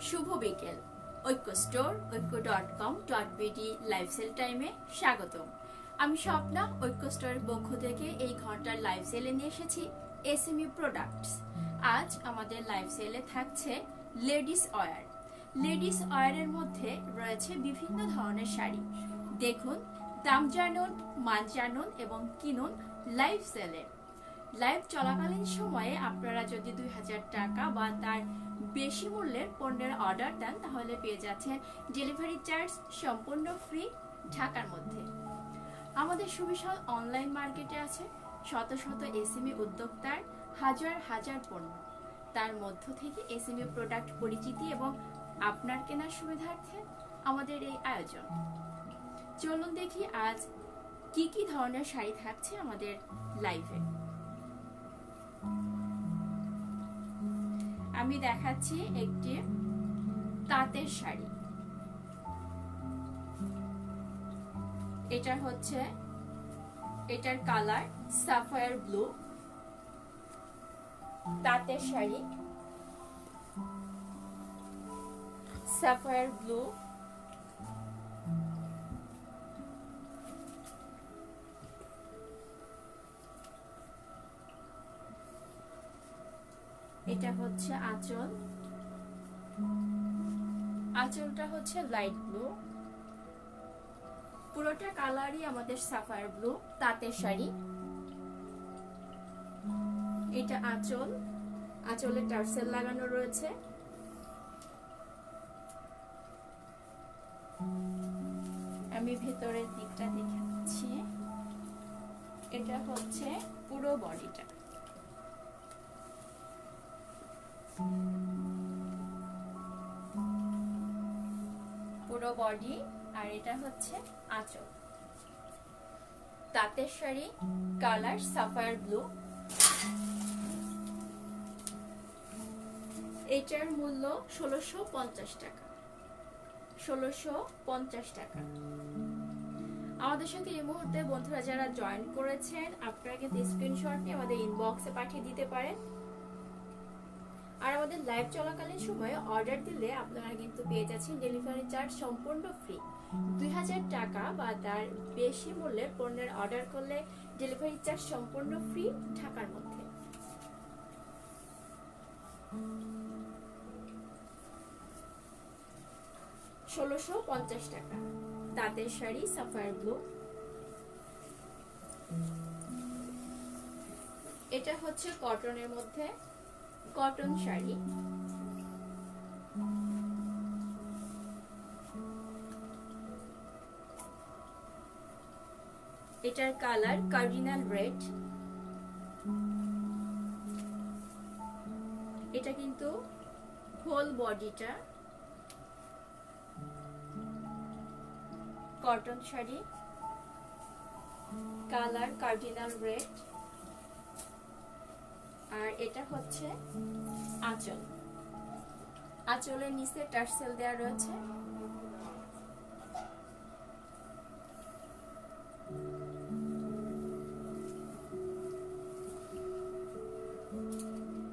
শুভ বিকেল। Oikya store, Oikya dot com, dot BD lifestyle টাইমে স্বাগতম। আমি স্বপ্না, ঐক্য স্টোরের পক্ষ থেকে এই ঘণ্টার সেলে নিয়ে এসেছি এসএমইউ প্রোডাক্টস আজ আমাদের লাইভ সেলে থাকছে লেডিস ওয়্যার। লেডিস ওয়্যারের মধ্যে রয়েছে বিভিন্ন ধরনের শাড়ি। দেখুন দাম জানুন মান জানুন এবং কিনুন লাইভ সেলে। লাইভ চলাকালীন সময়ে আপনারা যদি দুই হাজার টাকা বা তার বেশি মূল্যের পণ্যের অর্ডার দেন, তাহলে পেয়ে যাচ্ছেন ডেলিভারি চার্জ সম্পূর্ণ ফ্রি ঢাকার মধ্যে। আমাদের সুবিশাল অনলাইন মার্কেটে আছে শত শত এসএমই উদ্যোক্তার হাজার হাজার পণ্য। তার মধ্য থেকে এসএমই প্রোডাক্ট পরিচিতি এবং আপনার কেনার সুবিধার্থে আমাদের এই আয়োজন। চলুন দেখি আজ কি কি ধরনের শাড়ি থাকছে আমাদের লাইভে। আমি দেখাচ্ছি একটি তাঁতের শাড়ি। এটা হচ্ছে, এটার কালার সাফায়ার ব্লু। তাঁতের শাড়ি। Sapphire blue. এটা হচ্ছে আঁচল। আঁচলটা হচ্ছে লাইট ব্লু পুরোটা কালারই আমাদের সাফায়ার ব্লু তাঁতের শাড়ি। এটা আঁচল। আঁচলে টার্সেল লাগানো রয়েছে। আমি ভেতরের দিকটা দেখাচ্ছি এটা হচ্ছে পুরো বডিটা। পুরো বডি আর এটা হচ্ছে আঁচল। তাঁতের শাড়ি কালার সাফায়ার ব্লু এটার মূল্য ষোলোশো পঞ্চাশ টাকা। ষোলোশো পঞ্চাশ টাকা। আমাদের সঙ্গে এই মুহূর্তে বন্ধুরা যারা জয়েন করেছেন, আপনারা কিন্তু স্ক্রিনশট নিয়ে আমাদের ইনবক্সে পাঠিয়ে দিতে পারেন। আর আমাদের লাইভ চলাকালীন সময়ে অর্ডার দিলে আপনারা কিন্তু পেয়ে যাচ্ছেন ডেলিভারি চার্জ সম্পূর্ণ ফ্রি দুই হাজার টাকা বা তার বেশি মূল্যের পণ্যের অর্ডার করলে ডেলিভারি চার্জ সম্পূর্ণ ফ্রি ঢাকার মধ্যে। ষোলোশো পঞ্চাশ টাকা। তাঁতের শাড়ি সাফায়ার ব্লু এটা হচ্ছে কটনের মধ্যে। কটন শাড়ি। এটার কালার কার্ডিনাল রেড। এটা কিন্তু হোল বডিটা। Cotton sari. Colour cardinal red. আর এটা হচ্ছে আঁচল। আঁচলের নিচে টার্সেল দেওয়া রয়েছে।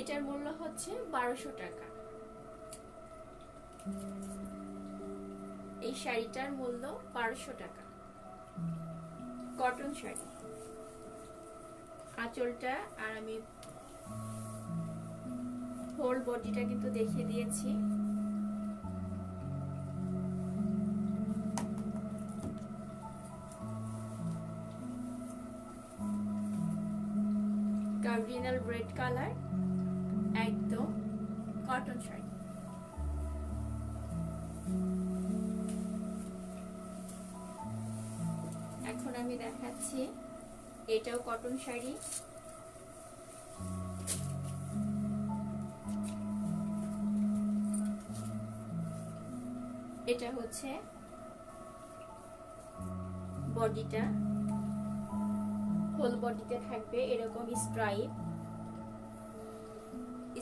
এটার মূল্য হচ্ছে বারোশো টাকা। এই শাড়িটার মূল্য বারোশো টাকা। কটন শাড়ি। আঁচলটা, আর আমি হোল বডিটা কিন্তু দেখিয়ে দিয়েছি। কার্ডিনাল রেড কালার একদম কটন শাড়ি এখন আমি দেখাচ্ছি, এটাও কটন শাড়ি। এটা হচ্ছে বডিটা হোল বডিতে থাকবে এরকম স্ট্রাইপ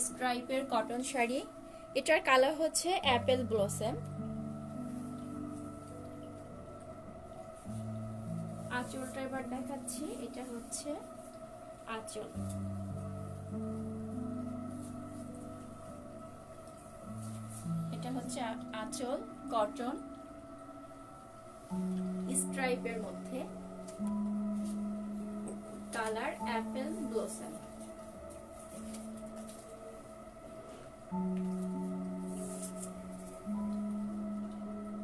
স্ট্রাইপের কটন শাড়ি। এটার কালার হচ্ছে অ্যাপেল ব্লসম আঁচলটা এবার দেখাচ্ছি, এটা হচ্ছে আঁচল। আঁচল কটন স্ট্রাইপের মধ্যে কালার অ্যাপেল ব্লসম।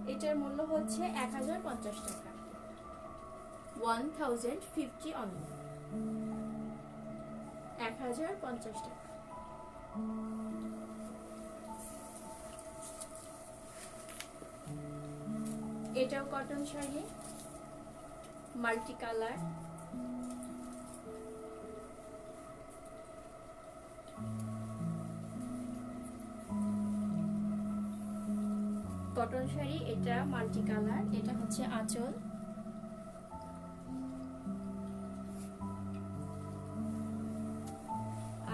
এটার মূল্য হচ্ছে এক হাজার পঞ্চাশ টাকা। One thousand fifty only. এক হাজার পঞ্চাশ টাকা। এটাও cotton sari multi colour cotton sari, এটা মাল্টি কালার এটা হচ্ছে আঁচল।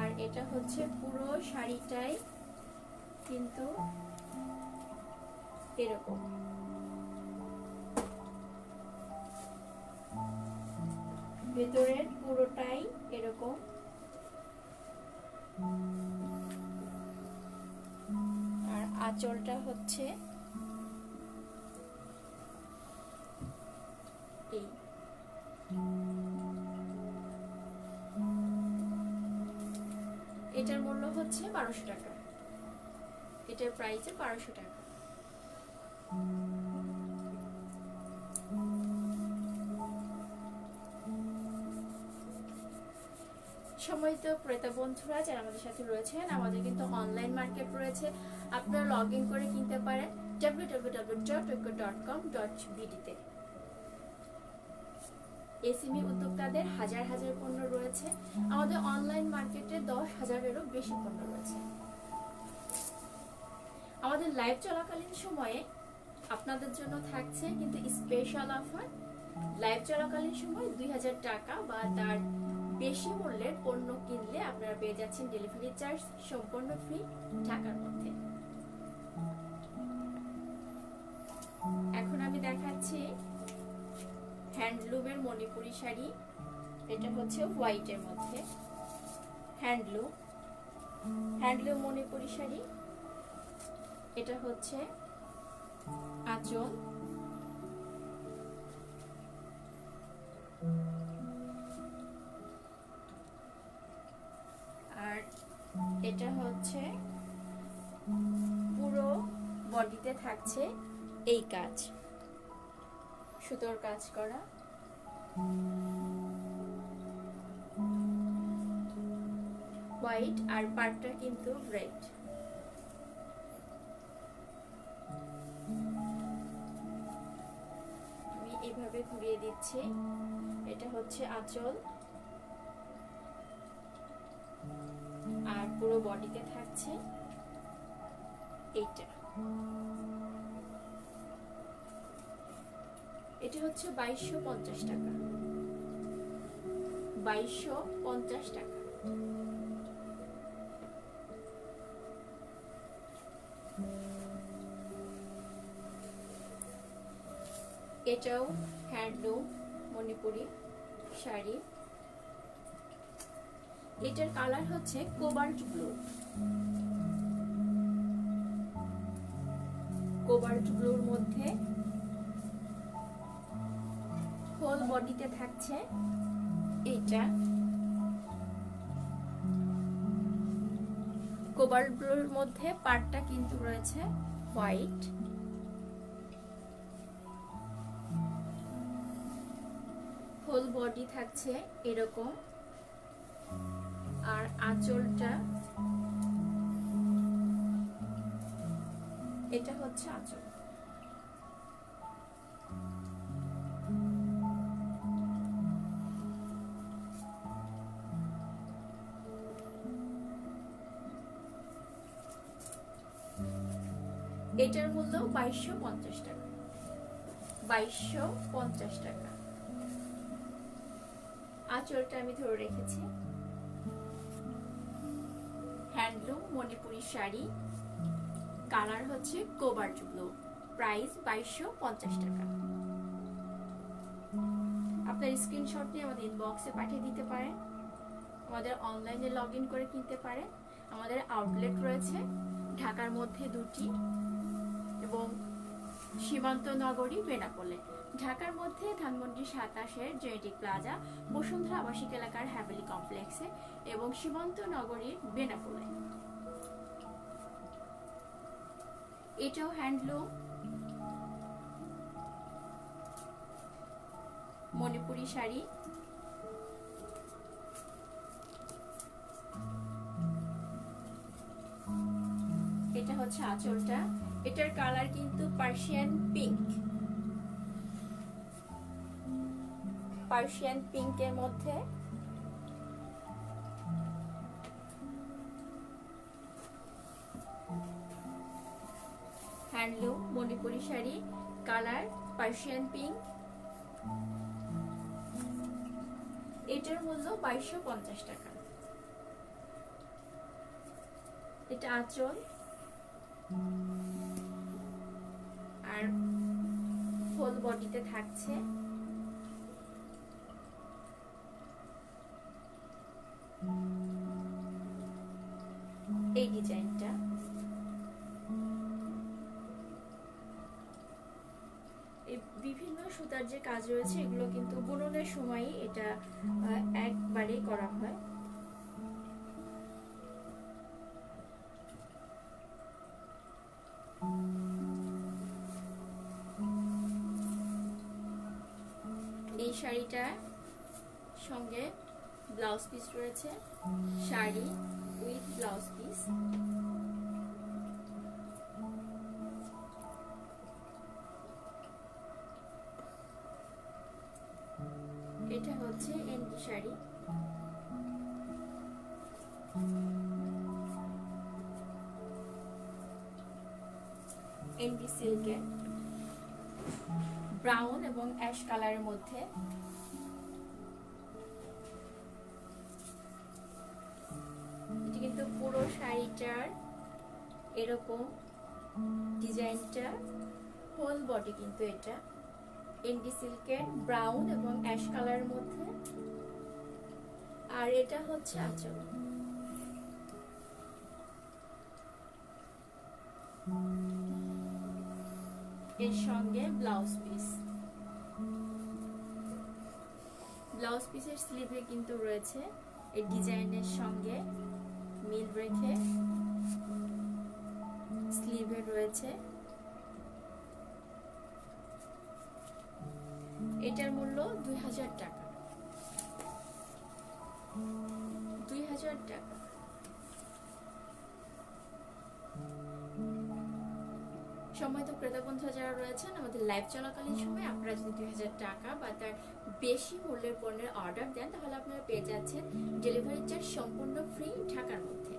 আর এটা হচ্ছে পুরো শাড়িটাই কিন্তু এরকম। ভেতরের পুরোটাই এরকম। আর আঁচলটা হচ্ছে এই। এটার মূল্য হচ্ছে বারোশো টাকা। এটার প্রাইসে বারোশো টাকা। সময়ত ক্রেতা বন্ধুরা যারা আমাদের সাথে রয়েছেন, আমাদের কিন্তু অনলাইন মার্কেট রয়েছে। আপনারা লগ ইন করে কিনতে পারেন www.oko.com.bd তে। এসিমি উদ্যোক্তাদের হাজার হাজার পণ্য রয়েছে। আমাদের অনলাইন মার্কেটে দশ হাজারেরও বেশি পণ্য রয়েছে। আমাদের লাইভ চলাকালীন সময়ে আপনাদের জন্য থাকছে কিন্তু স্পেশাল অফার লাইভ চলাকালীন সময় দুই হাজার টাকা বা তার বেশি মূল্যের পণ্য কিনলে আপনারা পেয়ে যাচ্ছেন ডেলিভারি চার্জ সম্পূর্ণ ফ্রি ঢাকার মধ্যে। এখন আমি দেখাচ্ছি হ্যান্ডলুমের মণিপুরি শাড়ি। এটা হচ্ছে হোয়াইটের মধ্যে। হ্যান্ডলুম। হ্যান্ডলুম মণিপুরি শাড়ি। এটা হচ্ছে আঁচল। এটা হচ্ছে পুরো বডিতে থাকছে এই কাজ। সুতোর কাজ করা। হোয়াইট আর পাটটা কিন্তু রেড আমি এইভাবে ঘুরিয়ে দিচ্ছি। এটা হচ্ছে আঁচল। পুরো বডিতে থাকছে এইটা। এটা হচ্ছে বাইশশো পঞ্চাশ টাকা। বাইশশো পঞ্চাশ টাকা। এটাও হ্যান্ডলুম মণিপুরি শাড়ি। এটার কালার হচ্ছে কোবাল্ট ব্লু। কোবাল্ট ব্লুর মধ্যে হোল বডিতে থাকছে এটা। কোবাল্ট ব্লুর মধ্যে পাটটা কিন্তু রয়েছে হোয়াইট। হোল বডি থাকছে এরকম। আর আঁচলটা, এটা হচ্ছে আঁচল। এটার মূল্য বাইশশো পঞ্চাশ টাকা। বাইশশো পঞ্চাশ টাকা। আঁচলটা আমি ধরে রেখেছি। মণিপুরি শাড়ি। কালার হচ্ছে কোবাল্ট ব্লু প্রাইস বাইশশো পঞ্চাশ টাকা। আপনার স্ক্রিনশট নিয়ে আমাদের ইনবক্সে পাঠিয়ে দিতে পারেন। আমাদের অনলাইনে লগ ইন করে কিনতে পারেন। আমাদের আউটলেট রয়েছে ঢাকার মধ্যে দুটি এবং সীমান্ত নগরী বেনাপোলে। ঢাকার মধ্যে ধানমন্ডি সাতাশের জেনেটিক প্লাজা, বসুন্ধরা আবাসিক এলাকার হ্যাভেলি কমপ্লেক্সে এবং সীমান্ত নগরীর বেনাপোলে। এটাও হ্যান্ডলুম মণিপুরি শাড়ি। এটা হচ্ছে আঁচলটা। এটার কালার কিন্তু পার্সিয়ান পিঙ্ক পার্সিয়ান পিঙ্কের মধ্যে। Sari, colour, Persian pink. এটার মূল্য বাইশশো পঞ্চাশ টাকা। এটা আঁচল। আর হোল বডিতে থাকছে। রয়েছে, এগুলো কিন্তু বুননের সময়ই এটা একবারেই করা হয়। এই শাড়িটার সঙ্গে ব্লাউজ পিস রয়েছে, শাড়ি উইথ ব্লাউজ পিস। এটা হচ্ছে এন্টি শাড়ি। এন্টি সিল্কের ব্রাউন এবং অ্যাশ কালারের মধ্যে। এটি কিন্তু পুরো শাড়িটার এরকম ডিজাইনটা, হোল বডি কিন্তু এটা। এন্ডি সিল্কের ব্রাউন এবং অ্যাশ কালারের মধ্যে। আর এটা হচ্ছে আঁচল। এর সঙ্গে ব্লাউজ পিস। ব্লাউজ পিসের স্লিভে কিন্তু রয়েছে এই ডিজাইনের সঙ্গে মিল রেখে। স্লিভে রয়েছে এটার মূল্য দুই হাজার টাকা। দুই হাজার টাকা। সময়ত ক্রেতা বন্ধুরা যারা রয়েছেন, আমাদের লাইভ চলাকালীন সময় আপনারা যদি দুই হাজার টাকা বা তার বেশি মূল্যের পণ্যের অর্ডার দেন, তাহলে আপনারা পেয়ে যাচ্ছেন ডেলিভারি চার্জ সম্পূর্ণ ফ্রি ঢাকার মধ্যে।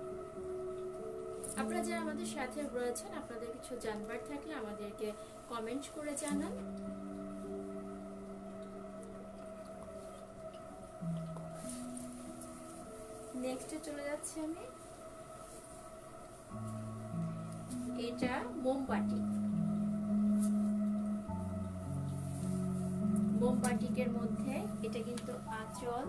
আপনারা যারা আমাদের সাথে রয়েছেন, আপনাদের কিছু জানবার থাকলে আমাদেরকে কমেন্ট করে জানান। নেক্সটে চলে যাচ্ছি আমি। এটা মোমবাটি মোমবাটিকের মধ্যে এটা কিন্তু আঁচল।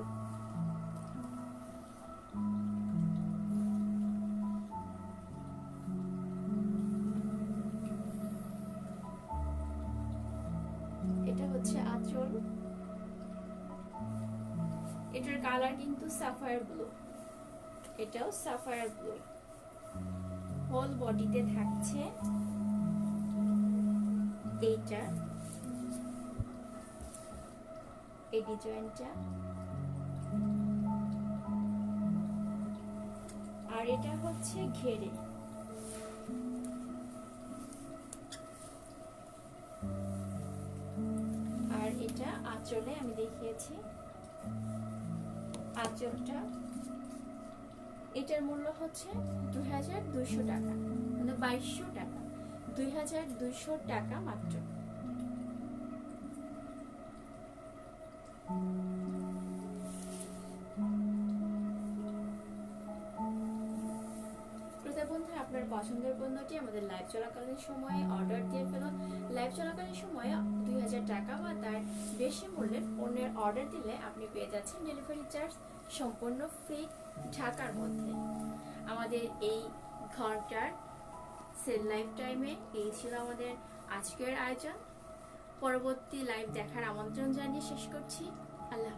এটা হচ্ছে আঁচল। এটার কালার কিন্তু সাফায়ার ব্লু। এটাও সাফায়ার ব্লু হোল বডিতে থাকছে এইটা, এই ডিজাইনটা আর এটা হচ্ছে ঘেরে। আর এটা আঁচলে আমি দেখিয়েছি। আঁচলটা এটার মূল্য হচ্ছে দুই হাজার দুইশো টাকা মানে বাইশশো টাকা। দুই হাজার দুইশো টাকা মাত্র। পছন্দের পণ্যটি আমাদের লাইভ চলাকালীন সময়ে অর্ডার দিয়ে ফেলুন। লাইভ চলাকালীন সময়ে দুই হাজার টাকা বা তার বেশি মূল্যের পণ্যের অর্ডার দিলে আপনি পেয়ে যাচ্ছেন ডেলিভারি চার্জ সম্পূর্ণ ফ্রি ঢাকার মধ্যে। আমাদের এই ঘণ্টার সেল লাইফ টাইমে এই ছিল আমাদের আজকের আয়োজন। পরবর্তী লাইভ দেখার আমন্ত্রণ জানিয়ে শেষ করছি। আল্লাহ